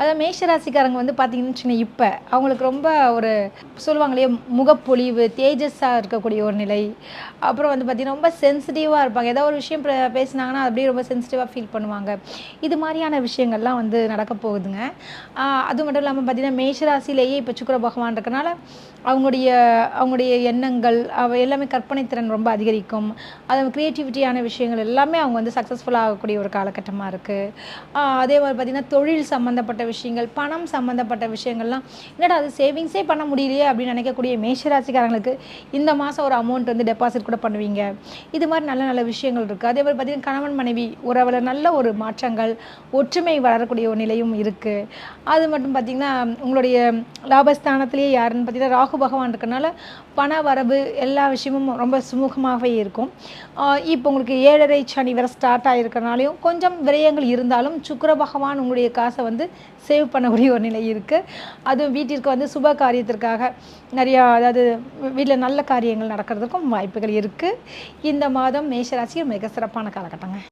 அதாவது மேஷராசிக்காரங்க வந்து பார்த்தீங்கன்னு வச்சுக்கோங்க இப்போ அவங்களுக்கு ரொம்ப ஒரு சொல்லுவாங்க இல்லையா முகப்பொழிவு தேஜஸாக இருக்கக்கூடிய ஒரு நிலை. அப்புறம் வந்து பார்த்திங்கன்னா ரொம்ப சென்சிட்டிவாக இருப்பாங்க. ஏதோ ஒரு விஷயம் பே- அப்படியே ரொம்ப சென்சிட்டிவாக ஃபீல் பண்ணுவாங்க. இது மாதிரியான விஷயங்கள்லாம் வந்து நடக்க போகுதுங்க. அது மட்டும் இல்லாமல் பார்த்திங்கன்னா மேஷராசிலேயே இப்போ சுக்கர பகவான் இருக்கனால அவங்களுடைய அவங்களுடைய எண்ணங்கள் அவ எல்லாமே கற்பனை திறன் ரொம்ப அதிகரிக்கும். அது க்ரியேட்டிவிட்டியான விஷயங்கள் எல்லாமே அவங்க வந்து சக்ஸஸ்ஃபுல்லாக ஆகக்கூடிய ஒரு காலகட்டமாக இருக்குது அதே மாதிரி பார்த்திங்கன்னா தொழில் சம்மந்தப்பட்ட விஷயங்கள் பணம் சம்மந்தப்பட்ட விஷயங்கள்லாம் என்னடா அது சேவிங்ஸே பண்ண முடியலையே அப்படின்னு நினைக்கக்கூடிய மேஷராசிக்காரங்களுக்கு இந்த மாதம் ஒரு அமௌண்ட் வந்து டெபாசிட் கூட பண்ணுவீங்க. இது மாதிரி நல்ல நல்ல விஷயங்கள் இருக்குது அதே மாதிரி பார்த்திங்கன்னா கணவன் மனைவி உறவில் நல்ல ஒரு மாற்றங்கள் ஒற்றுமை வளரக்கூடிய ஒரு நிலையும் இருக்குது அது மட்டும் பார்த்திங்கன்னா உங்களுடைய லாபஸ்தானத்திலேயே யாருன்னு பார்த்தீங்கன்னா ராகு பகவான் இருக்கனால பண வரவு எல்லா விஷயமும் ரொம்ப சுமூகமாகவே இருக்கும். இப்போ உங்களுக்கு ஏழரை சனி வர ஸ்டார்ட் ஆகிருக்கனாலையும் கொஞ்சம் விரயங்கள் இருந்தாலும் சுக்கர பகவான் உங்களுடைய காசை வந்து சேவ் பண்ணக்கூடிய ஒரு நிலை இருக்குது அதுவும் வீட்டிற்கு வந்து சுப காரியத்திற்காக நிறையா அதாவது வீட்டில் நல்ல காரியங்கள் நடக்கிறதுக்கும் வாய்ப்புகள் இருக்குது இந்த மாதம் மேஷராசி மிக சிறப்பான காலகட்டங்க.